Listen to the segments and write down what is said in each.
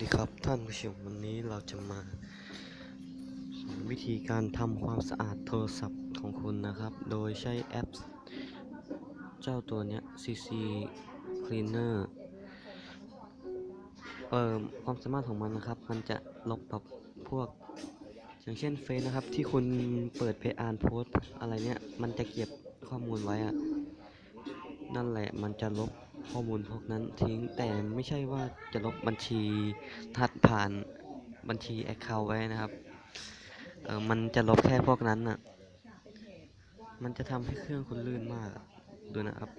ดีครับท่านผู้ชมวันนี้เราจะมาสอนวิธีการทำความสะอาดโทรศัพท์ของคุณนะครับ โดยใช้แอป เจ้าตัวเนี้ย CC Cleaner เอ่อความสามารถของมันนะครับ มันจะลบแบบพวก อย่างเช่นเฟซนะครับ ที่คุณเปิดไปอ่านโพสต์อะไรเนี้ย มันจะเก็บข้อมูลไว้อะนั่นแหละมันจะลบ ข้อมูลพวกนั้นทิ้งแต่ไม่ใช่ว่าจะลบบัญชีทัดผ่านบัญชีแอคเคาท์ไว้นะครับเออมันจะลบแค่พวกนั้นน่ะ มันจะทำให้เครื่องคุณลื่นมากดูนะครับ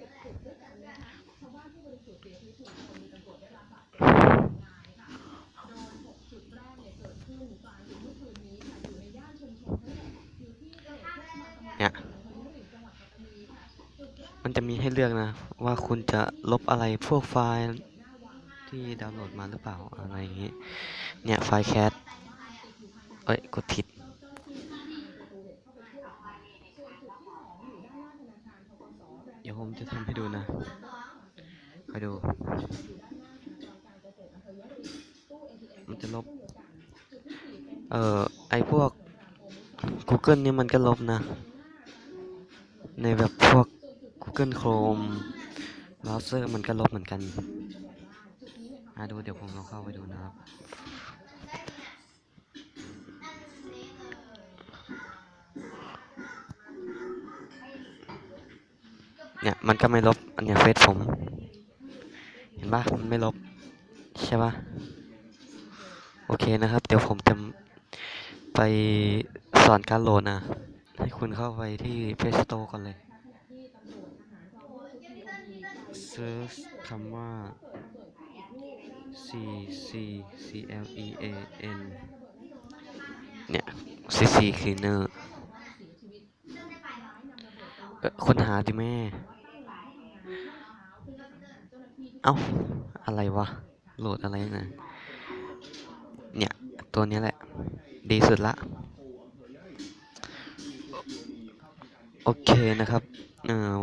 เนี่ย มันจะมีให้เลือกนะ ว่าคุณจะลบอะไรพวกไฟล์ที่ดาวน์โหลดมาหรือเปล่าอะไรอย่างงี้ เนี่ยไฟล์แคสเอ้ย กดผิด เดี๋ยวผมจะทำให้ดูนะคอยดู มันจะลบ เอ่อ ไอพวก Google นี่มันก็ลบนะ ในแบบพวก Google Chrome browser มันก็ลบเหมือนกันอะดูเดี๋ยวผมลองเข้าไปดูนะครับเนี่ยมันก็ไม่ลบอันเนี้ยเฟซผม เห็นปะมันไม่ลบ ใช่ปะโอเคนะครับ เดี๋ยวผมจะไปสอนการโหลดนะ ให้คุณเข้าไปที่ Play Store ก่อนเลย เซิร์ชคำว่า C C C L E A N เนี่ย C C Cleaner เอ่อค้นหาดิแม่ เอ้า อะไรวะ โหลดอะไรนะเนี่ย ตัวนี้แหละ ดีสุดละ โอเคนะครับ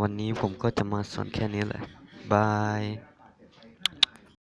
วันนี้ผมก็จะมาสอนแค่นี้แหละ บาย